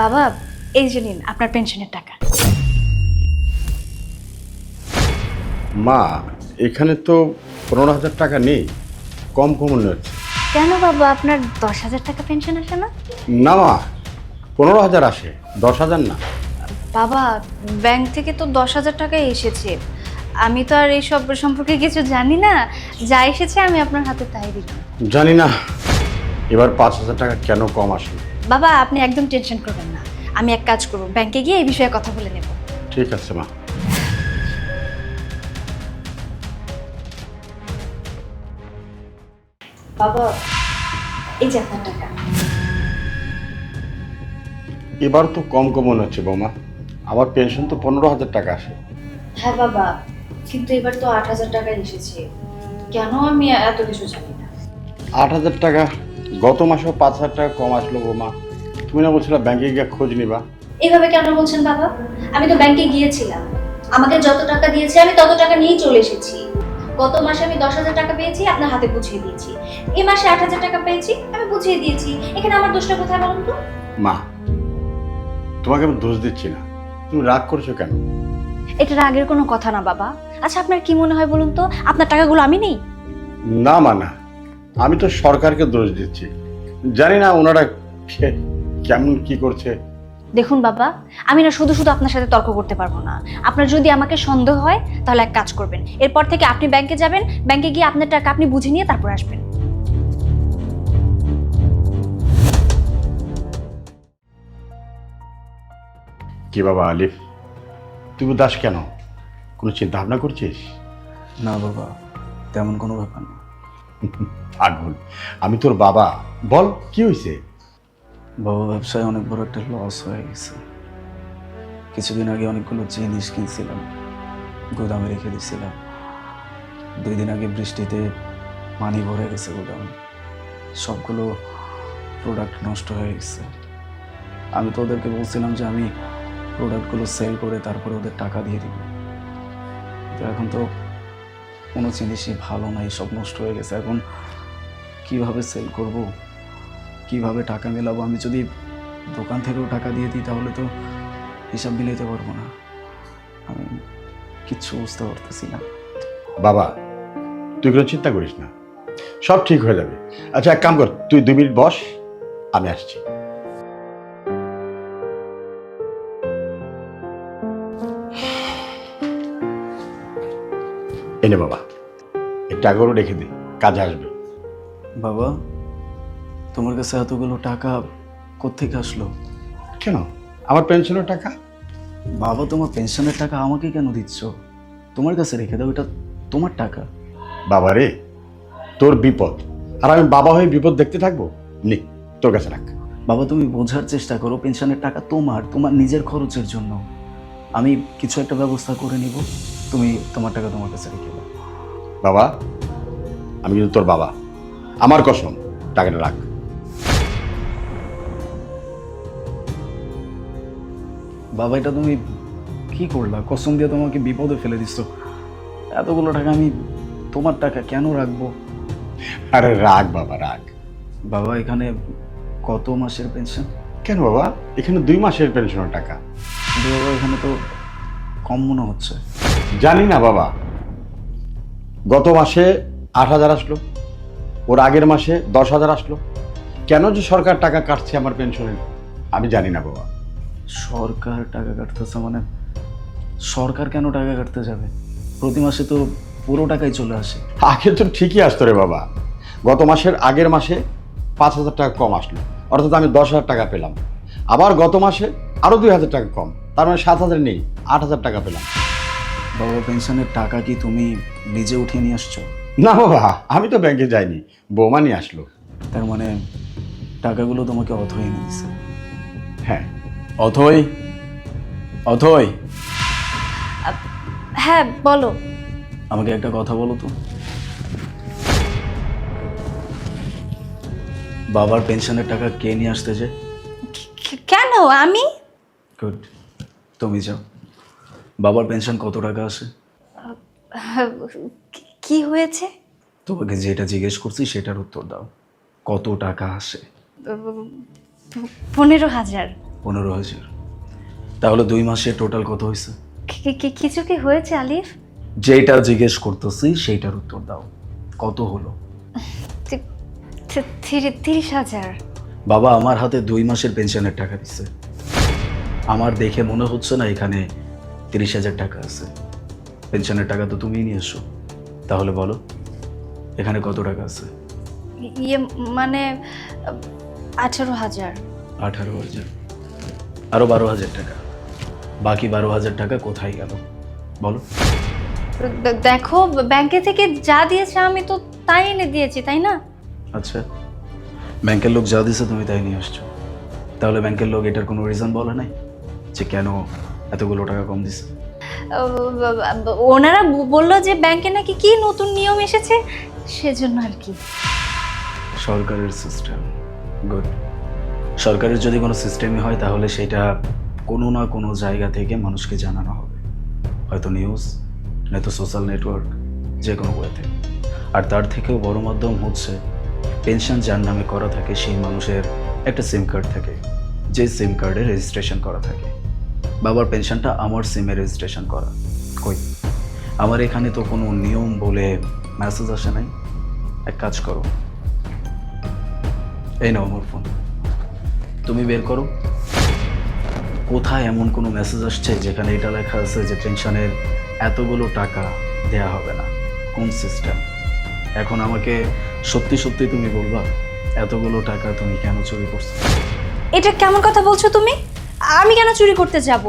বাবা এই যে নিন আপনার পেনশনের টাকা। মা এখানে তো পনেরো হাজার টাকা নেই কম কম মনে হচ্ছে কেন বাবা আপনার দশ হাজার টাকা পেনশন আসে না? না মা পনেরো হাজার আসে দশ হাজার না। বাবা ব্যাংক থেকে তো দশ হাজার টাকাই এসেছে। আমি তো আর এইসব সম্পর্কে কিছু জানি না। যা এসেছে আমি আপনার হাতে তাই দিলাম। জানি না এবার পাঁচ হাজার টাকা কেন কম আসে? বাবা আপনি একদম টেনশন করবেন না। আমি এক কাজ করব ব্যাংকে গিয়ে এই বিষয়ে কথা বলে নেব। ঠিক আছে মা। বাবা এই যে আপনার টাকা। এবার তো কম কম মনে হচ্ছে বৌমা। আমার পেনশন তো পনেরো হাজার টাকা আসে হ্যাঁ বাবা কিন্তু এবার তো আট হাজার টাকা এসেছে। কেন আমি এত কিছু জানি না। আট হাজার টাকা গত মাসেও পাঁচ হাজার টাকা কম আসলো বৌমা। তুমি না বলছিলা ব্যাংকে গিয়ে খোঁজ নিবা? এভাবে কেন বলছেন বাবা? আমি তো ব্যাংকে গিয়েছিলাম। আমাকে যত টাকা দিয়েছে আমি তত টাকা নিয়েই চলে এসেছি। গত মাসে আমি দশ হাজার টাকা পেয়েছি আপনার হাতে বুঝিয়ে দিয়েছি। এই মাসে আট হাজার টাকা পেয়েছি আমি বুঝিয়ে দিয়েছি। এখানে আমার দোষটা কোথায় বলুন তো? মা তোমাকে আমি দোষ দিচ্ছি না। তুমি রাগ করছ কেন? এটা রাগের কোনো কথা না বাবা। আচ্ছা আপনার কি মনে হয় বলুন তো? আপনার টাকাগুলো আমি নেই? না মা না। আমি তো সরকারকে দোষ দিচ্ছি। জানি না ওনারা কেমন কি করছে? দেখুন বাবা আমি না শুধু শুধু আপনার সাথে তর্ক করতে পারব না। আপনার যদি আমাকে সন্দেহ হয় তাহলে এক কাজ করবেন। এরপর থেকে আপনি ব্যাংকে যাবেন ব্যাংকে গিয়ে আপনার টাকা আপনি বুঝে নিয়ে তারপর আসবেন। কি বাবা আলিফ তুই দাস কেন? কোনো চিন্তা ভাবনা করছিস? না বাবা তেমন কোনো ব্যাপার না। আগুন আমি তোর বাবা। বল কি হয়েছে? বাবা ব্যবসায় অনেক বড় একটা লস হয়ে গেছে। কিছুদিন আগে অনেকগুলো জিনিস কিনছিলাম, গোদামে রেখে দিয়েছিলাম দুই দিন আগে বৃষ্টিতে পানি ভরে গেছে গোদামে। সবগুলো প্রোডাক্ট নষ্ট হয়ে গেছে। আমি তো ওদেরকে বলছিলাম যে আমি প্রোডাক্টগুলো সেল করে তারপরে ওদের টাকা দিয়ে দিব। তো এখন তো কোনো জিনিসই ভালো নাই, সব নষ্ট হয়ে গেছে। এখন কীভাবে সেল করব? কীভাবে টাকা মেলাবো? আমি যদি দোকান থেকেও টাকা দিয়ে দিই তাহলে তো হিসাব মিলাইতে পারব না। আমি কিচ্ছু বুঝতে পারতেছি না। বাবা তুই কোনো চিন্তা করিস না। সব ঠিক হয়ে যাবে। আচ্ছা এক কাম কর তুই দুই মিনিট বস আমি আসছি। এনে বাবা এই টাকাগুলো রেখে দে কাজে আসবে। বাবা তোমার কাছে এতগুলো টাকা কোত্থেকে আসলো? কেন? আমার পেনশনের টাকা? বাবা তোমার পেনশনের টাকা আমাকে কেন দিচ্ছ? তোমার কাছে রেখে দাও এটা তোমার টাকা। বাবা রে তোর বিপদ। আর আমি বাবা হয়ে বিপদ দেখতে থাকব? নে তোর কাছে রাখ। বাবা তুমি বোঝার চেষ্টা করো পেনশনের টাকা তোমার তোমার নিজের খরচের জন্য। আমি কিছু একটা ব্যবস্থা করে নিব তুমি তোমার টাকা তোমার কাছে রেখে দাও। বাবা আমি কিন্তু তোর বাবা। আমার কসম টাকাটা রাখ। বাবা এটা তুমি কি করলা? কসম দিয়ে তোমাকে বিপদে ফেলে দিচ্ছ এতগুলো টাকা আমি তোমার টাকা কেন রাখব? আরে রাগ বাবা রাগ। বাবা এখানে কত মাসের পেনশন? কেন বাবা? এখানে দুই মাসের পেনশনের টাকা। কিন্তু বাবা এখানে তো কম মনে হচ্ছে। জানি না বাবা। গত মাসে আট হাজার আসলো ওর আগের মাসে দশ হাজার আসলো। কেন যে সরকার টাকা কাটছে আমার পেনশনের? আমি জানি না বাবা। সরকার টাকা কাটতেছে মানে সরকার কেন টাকা কাটতে যাবে? প্রতি মাসে তো পুরো টাকাই চলে আসে। আগে তো ঠিকই আসতো রে বাবা। গত মাসের আগের মাসে পাঁচ হাজার টাকা কম আসলো। অর্থাৎ আমি দশ হাজার টাকা পেলাম। আবার গত মাসে আরও দুই হাজার টাকা কম। তার মানে সাত হাজার নেই আট হাজার টাকা পেলাম। বাবা পেনশনের টাকা কি তুমি নিজে উঠিয়ে নিয়ে আসছো? না বাবা আমি তো ব্যাংকে যাইনি। বৌমা নিয়ে আসলো। তার মানে টাকাগুলো তোমাকে অথই এনে দিছে। হ্যাঁ। অথই অথই। হ্যাঁ বলো। আমাকে একটা কথা বলো তো। বাবার পেনশনের টাকা কে নিয়ে আসতে যে কেন? আমি? গুড তুমি যাও। বাবার পেনশন কত টাকা আসে কি- কি হয়েছে? তোমাকে যেটা জিজ্ঞেস করছি সেটার উত্তর দাও। কত টাকা আসে পনেরো হাজার। পনেরো হাজার। তাহলে দুই মাসে টোটাল কত হয়েছে? কি- কি- কিছু কি হয়েছে আলিফ? যেটা জিজ্ঞেস করতেছি সেইটার উত্তর দাও। কত হলো? তিরিশ হাজার। বাবা আমার হাতে দুই মাসের পেনশনের টাকা দিচ্ছে আমার দেখে মনে হচ্ছে না এখানে তিরিশ হাজার টাকা আছে। পেনশনের টাকা তো তুমিই নিয়ে এসো। তাহলে বলো এখানে কত টাকা আছে? ইয়ে মানে আঠারো হাজার। আঠারো হাজার। আরও বারো হাজার টাকা। বাকি বারো হাজার টাকা কোথায় গেল? বলো। দে- দেখো ব্যাংকে থেকে যা দিয়েছে আমি তো তাই এনে দিয়েছি তাই না? আচ্ছা। ব্যাংকের লোক যা দিছে তুমি তাই নিয়ে আসছো। তাহলে ব্যাংকের লোক এটার কোনো রিজন বলে নাই? যে কেন এতগুলো টাকা কম দিছে? আহ, ওনারা ব- বলল যে ব্যাংকে নাকি কি নতুন নিয়ম এসেছে? সেজন্য আর কি। সরকারের সিস্টেম গুড সরকারের যদি কোনো সিস্টেমই হয়, তাহলে সেটা কোনো না কোনো জায়গা থেকে মানুষকে জানানো হবে। হয়তো নিউজ নয়তো সোশ্যাল নেটওয়ার্ক যে কোনো ওয়েতে। আর তার থেকেও বড় মাধ্যম হচ্ছে পেনশন যার নামে করা থাকে, সেই মানুষের একটা সিম কার্ড থাকে। যে সিম কার্ডে রেজিস্ট্রেশন করা থাকে। বাবার পেনশনটা আমার সিমে রেজিস্ট্রেশন করা। কই? আমার এখানে তো কোনো নিয়ম বলে মেসেজ আসে নাই। এক কাজ করো। এই নাও আমার ফোন তুমি বের করো। কোথায় এমন কোনো মেসেজ আসছে যেখানে এটা লেখা আছে যে পেনশনের এতগুলো টাকা দেয়া হবে না? কোন সিস্টেম এখন আমাকে সত্যি সত্যি তুমি বলবা এতগুলো টাকা তুমি কেন চুরি করছ? এটা কেমন কথা বলছো তুমি? আমি কেন চুরি করতে যাব?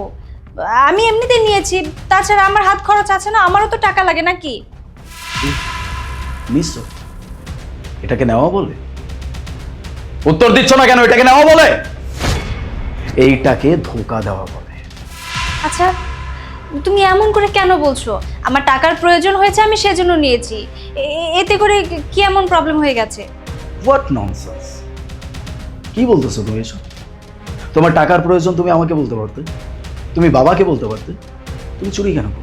আমি এমনিতে নিয়েছি তাছাড়া আমার হাত খরচ আছে না আমারও তো টাকা লাগে নাকি? মিস এটাকে নেওয়া বলে? উত্তর দিচ্ছ না কেন? এটাকে নেওয়া বলে। এইটাকে ধোকা দেওয়া বলে। আচ্ছা তুমি এমন করে কেন বলছো? আমার টাকার প্রয়োজন হয়েছে আমি সেজন্য নিয়েছি। এ- এতে করে কি এমন প্রবলেম হয়ে গেছে? হোয়াট ননসেন্স কি বলতেছো তুমি এসব? তোমার টাকার প্রয়োজন তুমি আমাকে বলতে পারতে? তুমি বাবাকে বলতে পারতে? তুমি চুরি কেন করবে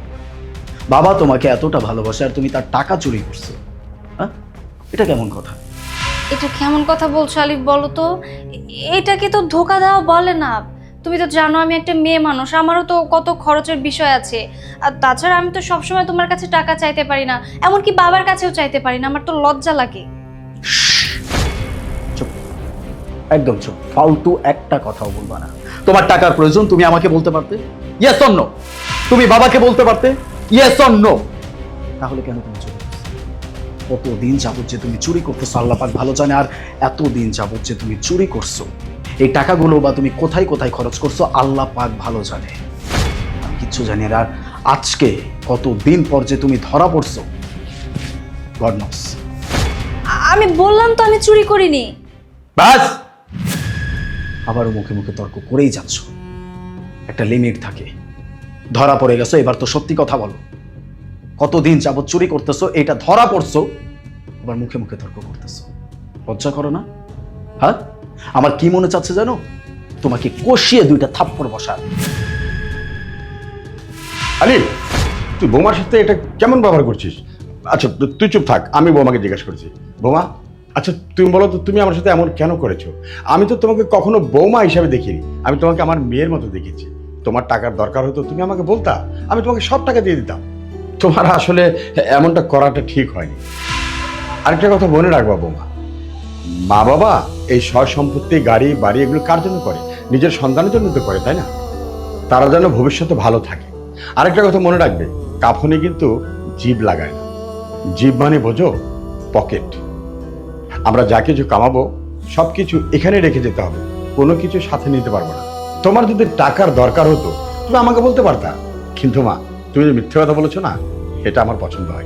বাবা তোমাকে এতটা ভালোবাসে আর তুমি তার টাকা চুরি করছ। হ্যাঁ? এটা কেমন কথা? এটা কেমন কথা বলছো আলিফ, বলো তো? এটাকে তো ধোকা দেওয়া বলে না। তুমি তো জানো আমি একটা মেয়ে মানুষ, আমারও তো কত খরচের বিষয় আছে। আর তাছাড়া আমি তো সবসময় তোমার কাছে টাকা চাইতে পারি না, এমনকি বাবার কাছেও চাইতে পারি না, আমার তো লজ্জা লাগে। একদম চুপ, ফালতু একটা কথাও বলবা না। তোমার টাকার প্রয়োজন, তুমি আমাকে বলতে পারতে? ইয়েস অন্য তুমি বাবাকে বলতে পারতে? ইয়েস অন্য তাহলে কেন তুমি চুরি করছ? কতদিন যাবত যে তুমি চুরি করতেছো আল্লাহ পাক ভালো জানে আর এতদিন যাবত যে তুমি চুরি করছ। এই টাকাগুলো বা তুমি কোথায় কোথায় খরচ করছ আল্লাহ পাক ভালো জানে। আমি কিচ্ছু জানি আর আজকে কতদিন পর যে তুমি ধরা পড়ছো গড নস আমি বললাম তো আমি চুরি করিনি। ব্যাস আবারও মুখে মুখে তর্ক করেই যাচ্ছ। একটা লিমিট থাকে। ধরা পড়ে গেছো এবার তো সত্যি কথা বলো। কতদিন যাবত চুরি করতেছো এটা ধরা পড়ছো আবার মুখে মুখে তর্ক করতেছো। লজ্জা করো না। হ্যাঁ? আমার কি মনে চাচ্ছে জানো? তোমাকে কষিয়ে দুইটা থাপ্পড় বসা আলি তুই বোমার সাথে এটা কেমন ব্যবহার করছিস? আচ্ছা তুই চুপ থাক আমি বোমাকে জিজ্ঞাসা করছি। বোমা আচ্ছা তুমি বলো তো তুমি আমার সাথে এমন কেন করেছ? আমি তো তোমাকে কখনো বৌমা হিসাবে দেখিনি। আমি তোমাকে আমার মেয়ের মতো দেখেছি। তোমার টাকার দরকার হতো তুমি আমাকে বলতা। আমি তোমাকে সব টাকা দিয়ে দিতাম। তোমার আসলে এমনটা করাটা ঠিক হয়নি। আরেকটা কথা মনে রাখবা, বৌমা। মা বাবা এই সয় সম্পত্তি, গাড়ি, বাড়ি এগুলো কার জন্য করে? নিজের সন্তানের জন্য তো করে, তাই না? তারা যেন ভবিষ্যতে ভালো থাকে। আরেকটা কথা মনে রাখবে, কাফনে কিন্তু জীব লাগায় না। জীব মানে বোঝো, পকেট। আমরা যা কিছু কামাবো সব কিছু এখানে রেখে যেতে হবে। কোনো কিছু সাথে নিতে পারব না। তোমার যদি টাকার দরকার হতো, তুমি আমাকে বলতে পারতা। কিন্তু মা, তুমি যে মিথ্যে কথা বলেছ না, এটা আমার পছন্দ হয়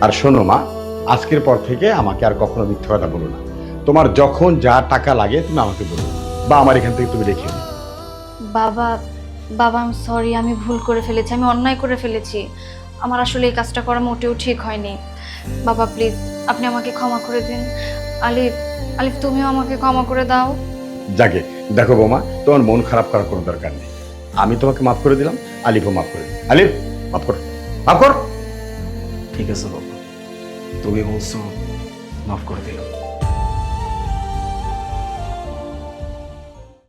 আর শোনো মা আজকের পর থেকে আমাকে আর কখনো মিথ্যে কথা বলো না। তোমার যখন যা টাকা লাগে তুমি আমাকে বলো। বা আমার এখান থেকে তুমি রেখে বাবা বাবা আমি সরি আমি ভুল করে ফেলেছি আমি অন্যায় করে ফেলেছি। আমার আসলে এই কাজটা করা মোটেও ঠিক হয়নি। বাবা প্লিজ আপনি আমাকে ক্ষমা করে দিন। আলিফ আলিফ তুমিও আমাকে ক্ষমা করে দাও। যাকে দেখো বৌমা তোমার মন খারাপ করার কোনো দরকার নেই। আমি তোমাকে মাফ করে দিলাম আলিফও মাফ করে দিল। আলিফ মাফ কর মাফ কর। ঠিক আছে বাবা। তুমি বলছো মাফ করে দিলাম।